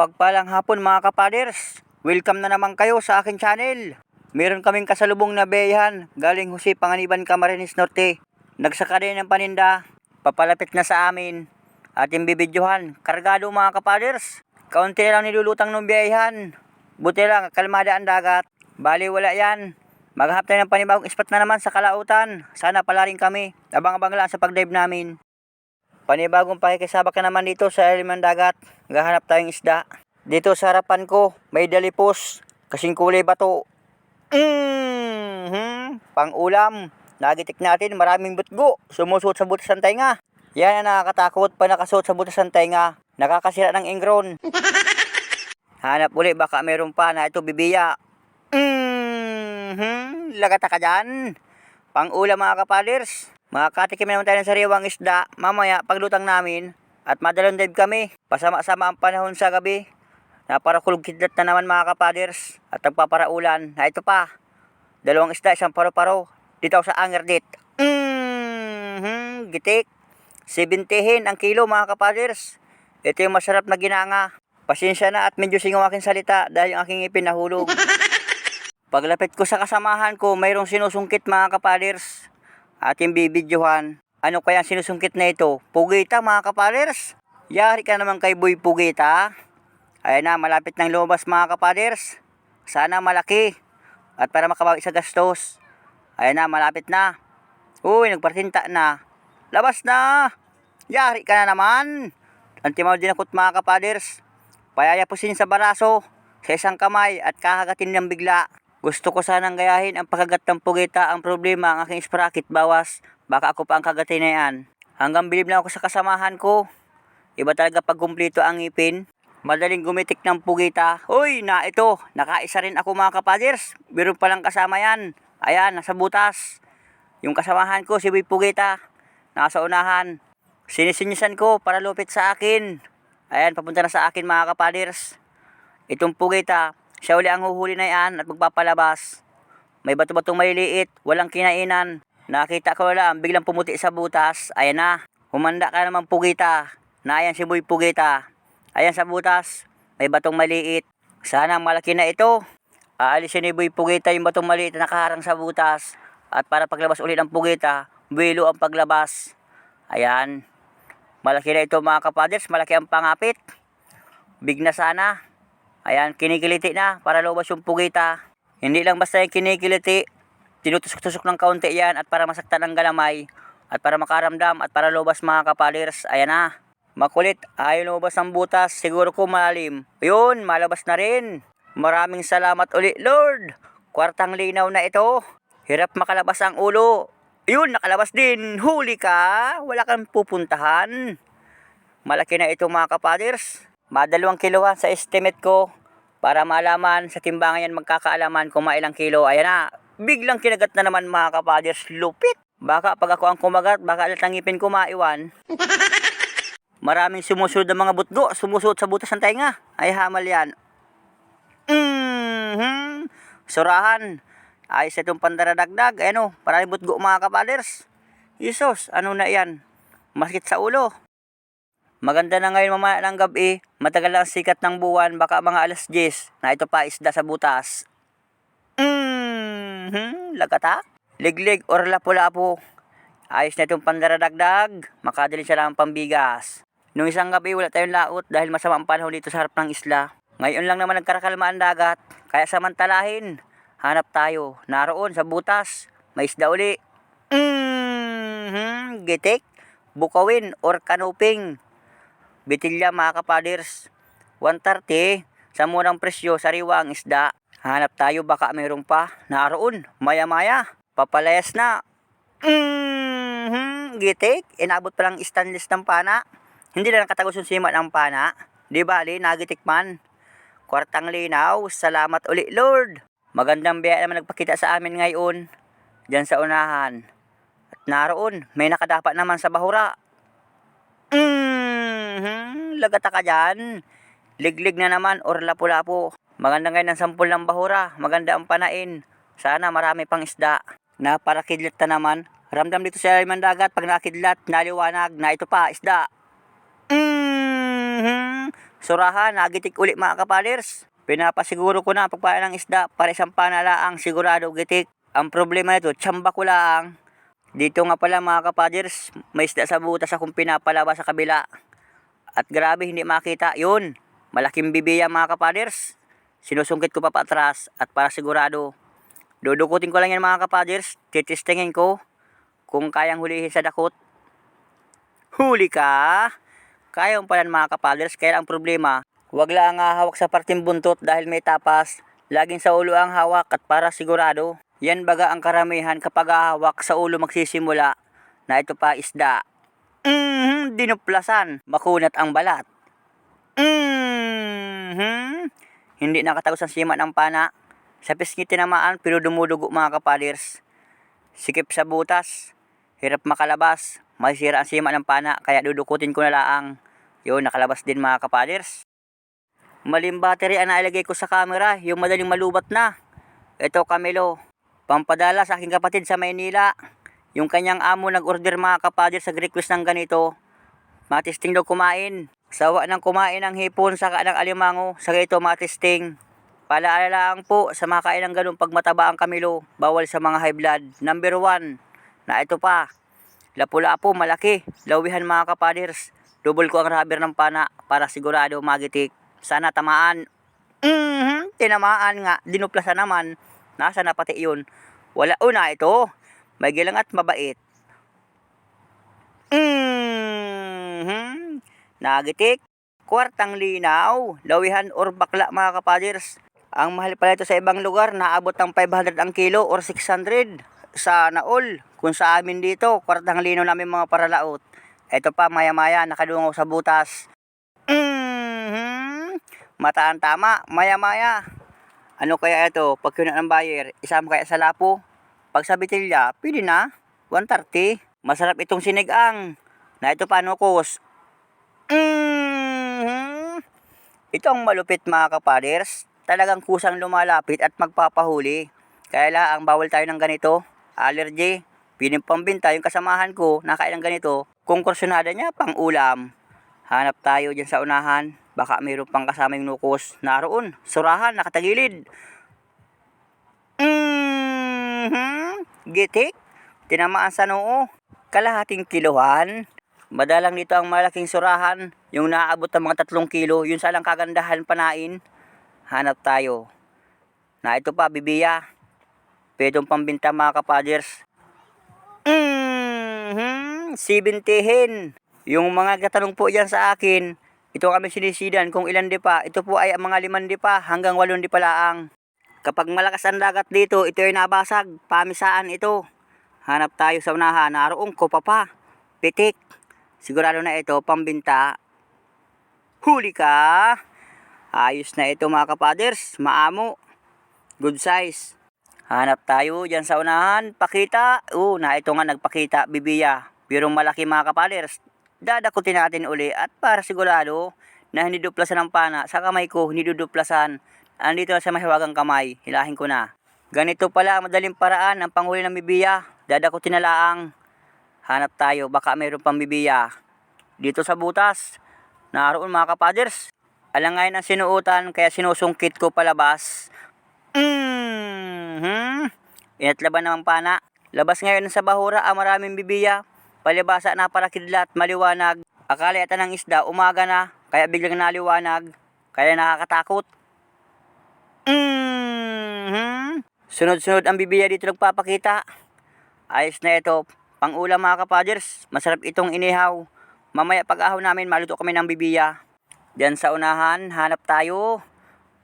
Mapagpalang hapon mga kapaders. Welcome na naman kayo sa aking channel. Meron kaming kasalubong na beyahan galing Jose Panganiban Camarines Norte. Nagsaka din ng paninda. Papalapit na sa amin. Ating bibidyohan. Kargado mga kapaders. Kaunti lang nilulutang ng beyahan. Buti lang, kalmada ang dagat. Bali wala yan. Maghahap tayo ng panibagong spot na naman sa kalautan. Sana pala rin kami. Abang-abang lang sa pagdive namin. Panibagong pakikisabak ka naman dito sa ng dagat. Gahanap tayong isda. Dito sa harapan ko, may dalipos. Kasing kulay bato. Mm-hmm. Pang ulam. Nagitik natin, maraming butgo. Sumusuot sa butas ng tenga. Yan ang nakakatakot pa nakasuot sa butas ng tenga. Nakakasira ng ingron. Hanap uli, baka meron pa na ito bibiya. Mm-hmm. Lagata ka dyan. Pang ulam mga kapaders. Makakatikim naman tayo ng sariwang isda mamaya paglutang namin at madalong dive kami. Pasama-sama ang panahon sa gabi. Naparakulog kidlat na naman mga kapaders at nagpaparaulan na ito pa. Dalawang isda, isang paro-paro. Dito sa Angerdit. Mm-hmm, gitik. 70 ang kilo mga kapaders. Ito yung masarap na ginanga. Pasensya na at medyo singaw aking salita dahil yung aking ipin nahulog. Paglapit ko sa kasamahan ko, mayroong sinusungkit mga kapaders. Ating bibidyohan. Ano kaya ang sinusungkit na ito? Pugita mga kapaders. Yari ka naman kay Boy Pugita. Ayan na, malapit ng lumabas mga kapaders. Sana malaki. At para makabawi sa gastos. Ayan na, malapit na. Uy, nagpartinta na. Labas na. Yari ka na naman. Antimaw din akot mga kapaders. Payayapusin sa baraso. Sa isang kamay at kakagatin ng bigla. Gusto ko sanang gayahin ang pagkagat ng pugita. Ang problema, ang aking sprocket bawas. Baka ako pa ang kagatin na yan. Hanggang bilib lang ako sa kasamahan ko. Iba talaga pag kumplito ang ngipin. Madaling gumitik ng pugita. Uy, na ito. Nakaisa rin ako mga kapaders. Biro palang kasama yan. Ayan, nasa butas. Yung kasamahan ko, si Boy Pugita. Nasa unahan. Sinisinyisan ko para lupit sa akin. Ayan, papunta na sa akin mga kapaders. Itong pugita, siya uli ang huhuli na yan at magpapalabas. May bato-batong maliliit, walang kinainan. Nakita ko lang, biglang pumuti sa butas. Ayan na, humanda ka naman pugita. Na ayan si Boy Pugita. Ayan sa butas, may batong maliit. Sana malaki na ito. Aalisin ni Boy Pugita yung batong maliit na nakaharang sa butas. At para paglabas ulit ng Pugita, buwilo ang paglabas. Ayan. Malaki na ito mga kapaders, malaki ang pangapit. Big na sana. Ayan, kinikiliti na para lumabas yung Pugita. Hindi lang basta yung kinikiliti, tinutusok-tusok ng kaunti yan at para masaktan ang galamay. At para makaramdam at para lumabas mga kapaders. Ayan na. Makulit, ayaw lumabas ng butas, siguro ko malalim. Yun, malabas na rin. Maraming salamat uli, Lord. Kwartang linaw na ito. Hirap makalabas ang ulo. Yun, nakalabas din. Huli ka. Wala kang pupuntahan. Malaki na ito mga kapaders. Madalawang kilohan sa estimate ko. Para malaman sa timbangan yan magkakaalaman kung mailang kilo. Ayan na. Biglang kinagat na naman mga kapaders. Lupit. Baka pag ako ang kumagat, baka alat ang ngipin ko maiwan. Maraming sumusunod ng mga butgo. Sumusuot sa butas ng tenga. Ay hamal yan. Mm-hmm. Surahan. Ayos itong pandaradagdag. Ano, maraming butgo mga kapaders. Isos, ano na yan? Masakit sa ulo. Maganda na ngayon mamaya ng gabi. Matagal ang sikat ng buwan. Baka mga alas 10 na ito pa isda sa butas. Mm-hmm. Lagata. Liglig or lapu-lapu. Ayos na itong pandaradagdag. Makadali siya ang pambigas. Nung isang gabi wala tayong laot dahil masama ang panahon dito sa harap ng isla. Ngayon lang naman nagkarakalma ang dagat. Kaya samantalahin. Hanap tayo. Naroon sa butas. May isda uli. Mm-hmm. Bukawin or kanuping. Bitilya mga kapaders. 130 sa murang presyo sariwa ang isda. Hanap tayo baka mayroon pa. Naroon. Maya-maya. Papalayas na. Mm-hmm. Gitik. Inabot pa lang stainless ng pana. Hindi na nakatagos yung sima ng pana. Di bali, nagitik man. Kwartang linaw. Salamat uli, Lord. Magandang biya naman nagpakita sa amin ngayon. Diyan sa unahan. At naroon, may nakadapat naman sa bahura. Mm-hmm. Lagata ka dyan. Liglig na naman or lapu-lapu. Maganda ngayon ang sampul ng bahura. Maganda ang panain. Sana marami pang isda. Naparakidlat na naman. Ramdam dito sa ilalim dagat pag nakidlat, naliwanag na ito pa, isda. Mm-hmm. surahan, nagitik uli mga kapaders. Pinapasiguro ko na pagpain ng isda para isang panalaang sigurado gitik. Ang problema nito, tsamba ko lang. Dito nga pala mga kapaders, may isda sa butas akong pinapalaba sa kabila. At grabe, hindi makita. Yun, malaking bibiya mga kapaders. Sinusungkit ko pa patras at para sigurado. Dudukutin ko lang yan mga kapaders. Titistingin ko kung kayang hulihin sa dakot. Huli ka! Kaya mo pala mga kapaders, kaya ang problema, wag lang nga hawak sa parting buntot dahil may tapas. Laging sa ulo ang hawak at para sigurado. Yan baga ang karamihan kapag hawak sa ulo magsisimula na ito pa isda. Mm, dinuplasan, makunat ang balat. Mm, hindi nakatagos ang sima ng pana. Sa pisngi tinamaan pero dumudugo mga kapaders. Sikip sa butas. Hirap makalabas. Masira ang sima ng pana kaya dudukutin ko na laang. Yun, nakalabas din mga kapaders. Maling battery ang nailagay ko sa camera, yung madaling malubat na. Ito Camilo, pampadala sa aking kapatid sa Maynila. Yung kanyang amo nag-order mga kapaders sa request ng ganito. Matisting daw kumain. Sawa ng kumain ng hipon saka ng alimango, sa ito matisting. Paalala lang po sa mga kain ng ganun pag mataba ang Camilo, bawal sa mga high blood. Number one, na ito pa, lapu-lapo, malaki, lawihan mga kapaders. Double ko ang rubber ng pana para sigurado magitik. Sana tamaan. Mhm, tinamaan nga, dinuplasan naman. Nasa na pati yun. Wala una ito. May gilang at mabait. Mhm. Nagitik. Kwartang linaw. Lawihan or bakla mga kapaders. Ang mahal pala ito sa ibang lugar, naabot ng 500 ang kilo or 600 sa naol. Kung sa amin dito, kwartang linaw namin mga paralaot. Ito pa, maya-maya, nakadungaw sa butas. Mhm. Mataan tama, maya-maya. Ano kaya ito? Pag ng buyer, isama kaya sa lapo? Pag sa bitilya, pwede na. 130. Masarap itong sinigang. Na ito pa, nukos. Mhm. Ito ang malupit mga kapaders. Talagang kusang lumalapit at magpapahuli. Kaya lang, ang bawal tayo ng ganito. Allergy. Piling pambinta yung kasamahan ko, nakain ng ganito. Kung kursunada niya, pang ulam. Hanap tayo dyan sa unahan. Baka mayroon pang kasama yung nukos. Naroon, surahan, nakatagilid. Mhm. Gitik. Tinamaan sa noo. Kalahating kilohan. Madalang dito ang malaking surahan. Yung naabot ng mga tatlong kilo. Yun salang kagandahan panain. Hanap tayo. Na ito pa, bibiya. Pwedeng pambinta mga kapaders. Mhm. Sibintihin. Yung mga katanong po yan sa akin, ito aming sinisidan kung ilan di pa. Ito po ay mga liman di pa hanggang walong di pa laang. Kapag malakas ang dagat dito, ito ay nabasag. Pamisaan ito. Hanap tayo sa unahan. Naroong ko pa. Pitik. Sigurado na ito, pambinta. Huli ka. Ayos na ito mga kapaders. Maamo. Good size. Hanap tayo dyan sa unahan. Pakita. Oo, na ito nga nagpakita. Bibiya. Pero malaki mga kapaders. Dadakutin natin uli at para sigurado na hindi duplasan ang pana sa kamay ko, hindi duduplasan. Andito na sa mahiwagang kamay, hilahin ko na. Ganito pala ang madaling paraan ang panghuli ng bibiya. Dadakutin na laang. Hanap tayo, baka mayroon pang bibiya. Dito sa butas, naroon mga kapaders. Alangay ng sinuutan kaya sinusungkit ko palabas. Mhm. Inatlaban naman pana. Labas ngayon sa bahura ang maraming bibiya. Palibasa na para kidlat, maliwanag. Akala yata ng isda, umaga na. Kaya biglang naliwanag. Kaya nakakatakot. Mhm. Sunod-sunod ang bibiya dito nagpapakita. Ayos na ito. Pang ulam mga kapaders. Masarap itong inihaw. Mamaya pag-ahaw namin, maluto kami ng bibiya. Diyan sa unahan, hanap tayo.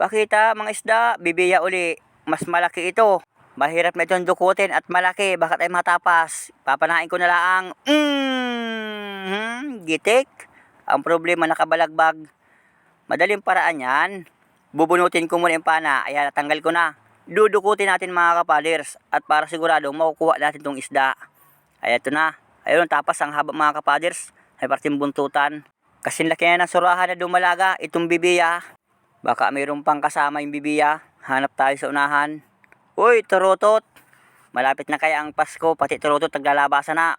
Pakita mga isda, bibiya uli. Mas malaki ito. Mahirap na itong dukutin at malaki. Baka tayo matapas. Papanain ko na lang. Mm-hmm. Gitik. Ang problema nakabalagbag. Madaling paraan yan. Bubunutin ko muna yung pana. Ayan, natanggal ko na. Dudukutin natin mga kapaders. At para sigurado, makukuha natin itong isda. Ayan, ito na. Ayun, tapas ang haba mga kapaders. Ay parting buntutan. Kasi laki na ng surahan na dumalaga. Itong bibiya. Baka mayroon pang kasama yung bibiya. Hanap tayo sa unahan. Uy, turutot. Malapit na kaya ang Pasko, pati turutot naglalabasan na.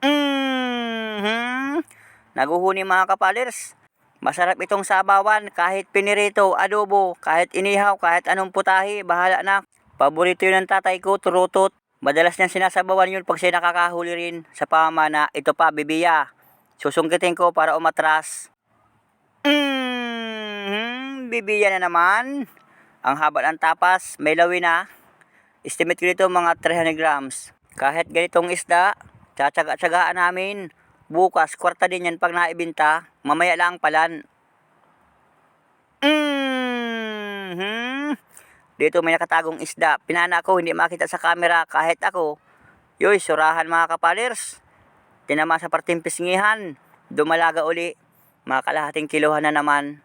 Mhm. Naguhuni mga kapalers. Masarap itong sabawan, kahit pinirito, adobo, kahit inihaw, kahit anong putahe, bahala na. Paborito yun ng tatay ko, turutot. Madalas niyang sinasabawan yun pag siya nakakahuli rin sa pamana. Ito pa, bibiya. Susungkitin ko para umatras. Mm, bibiya na naman. Ang haba ng tapas, may lawi na. Estimate ko dito mga 300 grams. Kahit ganitong isda, tsatsaga-tsagaan namin. Bukas, kwarta din yan pag naibinta. Mamaya lang palan. mm Dito may nakatagong isda. Pinana ko, hindi makita sa camera kahit ako. Yoy, surahan mga kapalers. Tinama sa parting pisngihan. Dumalaga uli. Mga kalahating kiluhan na naman.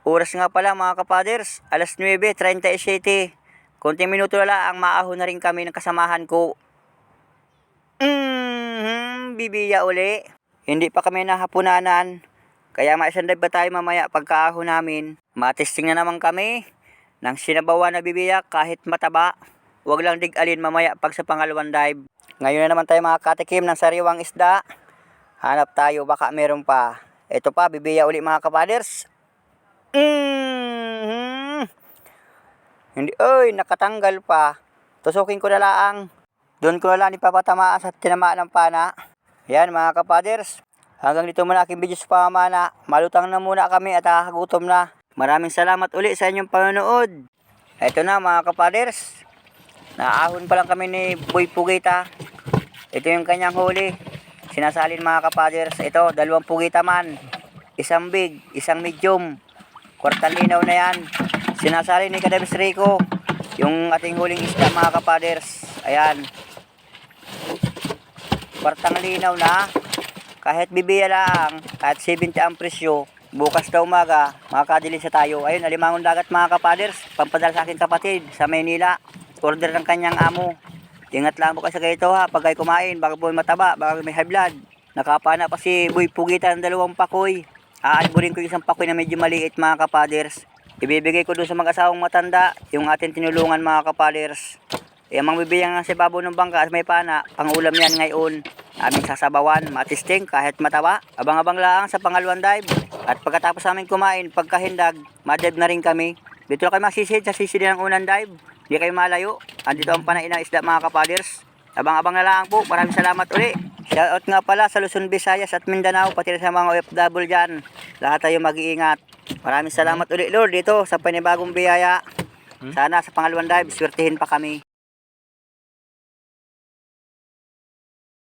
Oras nga pala mga kapaders, alas 9.37. Konting minuto na lang, maahon na rin kami ng kasamahan ko. Mm, bibiya uli. Hindi pa kami nahapunanan. Kaya maisandad ba tayo mamaya pagkaahon namin? Matesting na naman kami. Nang sinabawa na bibiyak kahit mataba. Huwag lang dig-alin mamaya pag sa pangalawang dive. Ngayon na naman tayo mga katikim ng sariwang isda. Hanap tayo baka meron pa. Ito pa, bibiya uli mga kapaders. mm Hindi, oy, nakatanggal pa. Tusukin ko na lang. Doon ko na lang ipapatamaan sa tinamaan ng pana. Yan mga kapaders. Hanggang dito muna aking video sa pamana. Malutang na muna kami at nakakagutom na. Maraming salamat uli sa inyong panonood. Ito na mga kapaders. Naahon pa lang kami ni Boy Pugita. Ito yung kanyang huli. Sinasalin mga kapaders. Ito, dalawang pugita man. Isang big, isang medium. Kwartang linaw na yan. Sinasali ni Kadabis Rico. Yung ating huling isda mga kapaders. Ayan. Kwartang linaw na. Kahit bibiya lang, kahit 70 ang presyo, bukas na umaga, makakadili sa tayo. Ayun, alimangon dagat mga kapaders, pampadala sa aking kapatid sa Maynila. Order ng kanyang amo. Ingat lang po kasi kayo ha, pag kayo kumain, baka po mataba, baka may high blood. Nakapana pa si Boy Pugita ng dalawang pakoy. Aalburin ko yung isang pakoy na medyo maliit mga kapaders. Ibibigay ko doon sa mag-asawang matanda, yung ating tinulungan mga kapaders. Yung mga bibiyang sa babaw ng bangka at may pana, pangulam yan ngayon. Aming sasabawan, matisting kahit mataba. Abang-abang lang sa pangalawang dive. At pagkatapos namin kumain, pagkahindag, madive na rin kami. Dito na kayo masisid sa sisid ng unang dive. Hindi kayo malayo. Andito ang panain ng isda mga kapaders. Abang-abang na lang po. Maraming salamat uli. Shoutout nga pala sa Luzon, Visayas at Mindanao, pati sa mga OFW dyan. Lahat tayo mag-iingat. Maraming salamat uli Lord dito sa panibagong biyaya. Sana sa pangalawang dive, swertihin pa kami.